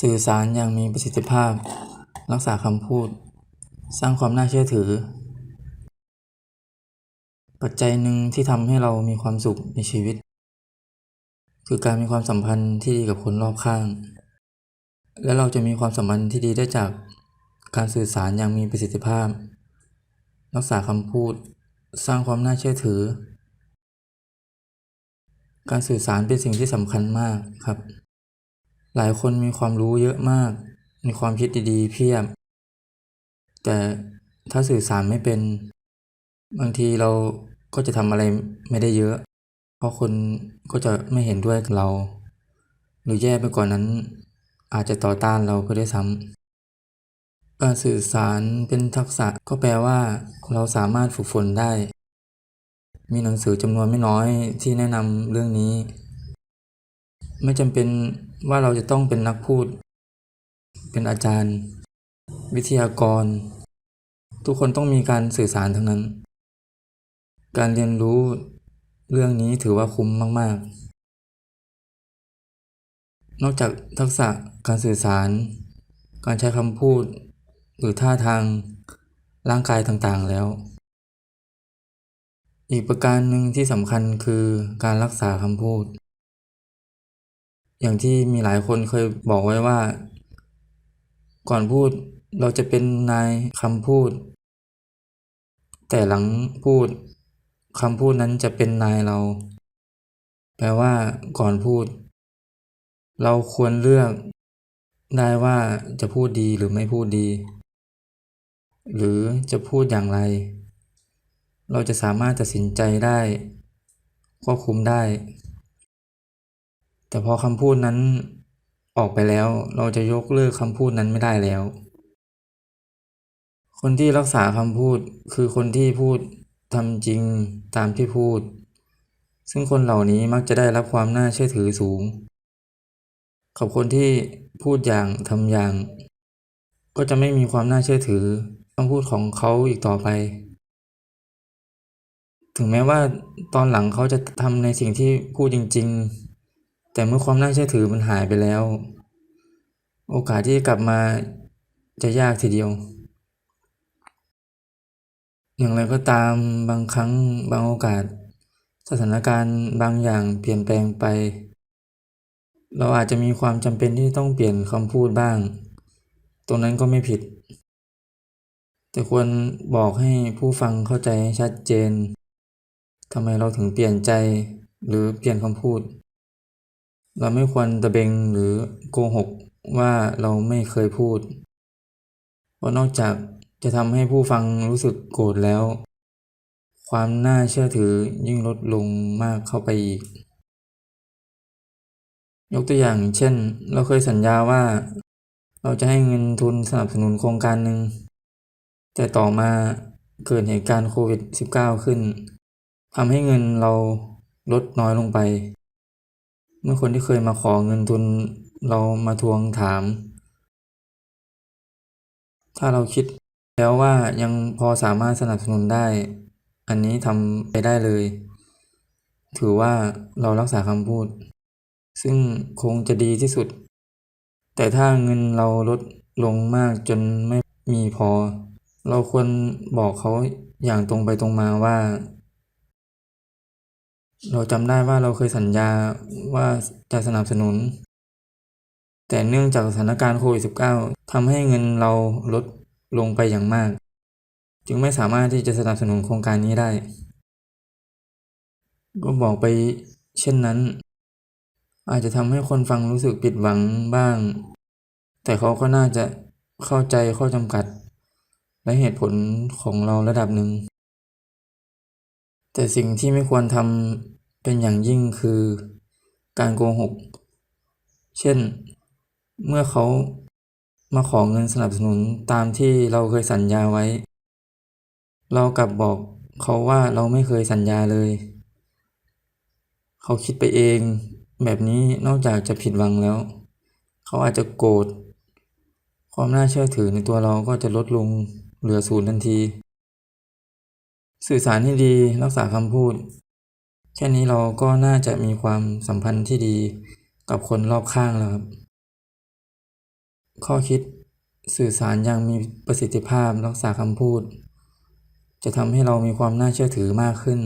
สื่อสารอย่างมีประสิทธิภาพ รักษาคำพูด สร้างความน่าเชื่อถือ ปัจจัยหนึ่งที่ทำให้เรามีความสุขในชีวิต คือการมีความสัมพันธ์ที่ดีกับคนรอบข้าง และเราจะมีความสัมพันธ์ที่ดีได้จากการสื่อสารอย่างมีประสิทธิภาพ รักษาคำพูด สร้างความน่าเชื่อถือ การสื่อสารเป็นสิ่งที่สำคัญมากครับ หลายคนมีความรู้เยอะมาก มีความคิดดีๆ เพียบ แต่ถ้าสื่อสารไม่เป็น บางทีเราก็จะทำอะไรไม่ได้เยอะ เพราะคนก็จะไม่เห็นด้วยกับเรา หรือแย่ไปกว่านนั้น อาจจะต่อต้านเราก็ได้ซ้ำการสื่อสารเป็นทักษะก็แปลว่า เราสามารถฝึกฝนได้ มีหนังสือจำนวนไม่น้อยที่แนะนำเรื่องนี้ ไม่จำเป็นว่าเราจะต้องเป็นนักพูด เป็นอาจารย์ วิทยากร ทุกคนต้องมีการสื่อสารทั้งนั้น การเรียนรู้เรื่องนี้ถือว่าคุ้มมาก ๆ นอกจากทักษะการสื่อสาร การใช้คำพูด หรือท่าทางร่างกายต่างๆแล้ว อีกประการหนึ่งที่สำคัญคือการรักษาคำพูด อย่างที่มีหลายคนเคยบอกไว้ว่า ก่อนพูดเราจะเป็นนายคำพูด แต่หลังพูดคำพูดนั้นจะเป็นนายเรา แปลว่าก่อนพูด เราควรเลือกได้ว่าจะพูดดีหรือไม่พูดดี หรือจะพูดอย่างไร เราจะสามารถตัดสินใจได้ควบคุมได้ แต่พอคำพูดนั้นออกไปแล้วเราจะยกเลิกคำพูดนั้นไม่ได้แล้ว คนที่รักษาคำพูดคือคนที่พูดทำจริงตามที่พูด ซึ่งคนเหล่านี้มักจะได้รับความน่าเชื่อถือสูง กับคนที่พูดอย่างทำอย่าง ก็จะไม่มีความน่าเชื่อถือคำพูดของเขาอีกต่อไป ถึงแม้ว่าตอนหลังเขาจะทำในสิ่งที่พูดจริง ๆ แต่เมื่อความน่าเชื่อถือมันหายไปแล้ว โอกาสที่จะกลับมาจะยากทีเดียว อย่างไรก็ตามบางครั้งบางโอกาส สถานการณ์บางอย่างเปลี่ยนแปลงไป เราอาจจะมีความจำเป็นที่ต้องเปลี่ยนคำพูดบ้าง ตรงนั้นก็ไม่ผิด แต่ควรบอกให้ผู้ฟังเข้าใจให้ชัดเจนทำไมเราถึงเปลี่ยนใจหรือเปลี่ยนคำพูด เราไม่ควรตะเบงหรือโกหกว่าเราไม่เคยพูด เพราะนอกจากจะทำให้ผู้ฟังรู้สึกโกรธแล้ว ความน่าเชื่อถือยิ่งลดลงมากเข้าไปอีก ยกตัวอย่างเช่น เราเคยสัญญาว่า เราจะให้เงินทุนสนับสนุนโครงการหนึ่ง แต่ต่อมาเกิดเหตุการณ์โควิด -19 ขึ้นทำให้เงินเราลดน้อยลงไป เมื่อคนที่เคยมาขอเงินทุนเรามาทวงถาม ถ้าเราคิดแล้วว่ายังพอสามารถสนับสนุนได้ อันนี้ทำไปได้เลย ถือว่าเรารักษาคำพูด ซึ่งคงจะดีที่สุด แต่ถ้าเงินเราลดลงมากจนไม่มีพอ เราควรบอกเขาอย่างตรงไปตรงมาว่า เราจำได้ว่าเราเคยสัญญาว่าจะสนับสนุน แต่เนื่องจากสถานการณ์โควิด -19 ทำให้เงินเราลดลงไปอย่างมาก จึงไม่สามารถที่จะสนับสนุนโครงการนี้ได้ ก็บอกไปเช่นนั้น อาจจะทำให้คนฟังรู้สึกผิดหวังบ้าง แต่เขาก็น่าจะเข้าใจข้อจำกัด และเหตุผลของเราระดับหนึ่ง แต่สิ่งที่ไม่ควรทำเป็นอย่างยิ่งคือการโกหก เช่น เมื่อเขามาขอเงินสนับสนุนตามที่เราเคยสัญญาไว้ เรากลับบอกเขาว่าเราไม่เคยสัญญาเลย เขาคิดไปเอง แบบนี้นอกจากจะผิดหวังแล้ว เขาอาจจะโกรธความน่าเชื่อถือในตัวเราก็จะลดลงเหลือศูนย์ทันที สื่อสารให้ดีรักษาคำพูด แค่นี้เราก็น่าจะมีความสัมพันธ์ที่ดีกับคนรอบข้างแล้วครับ ข้อคิดสื่อสารอย่างมีประสิทธิภาพรักษาคำพูด จะทำให้เรามีความน่าเชื่อถือมากขึ้น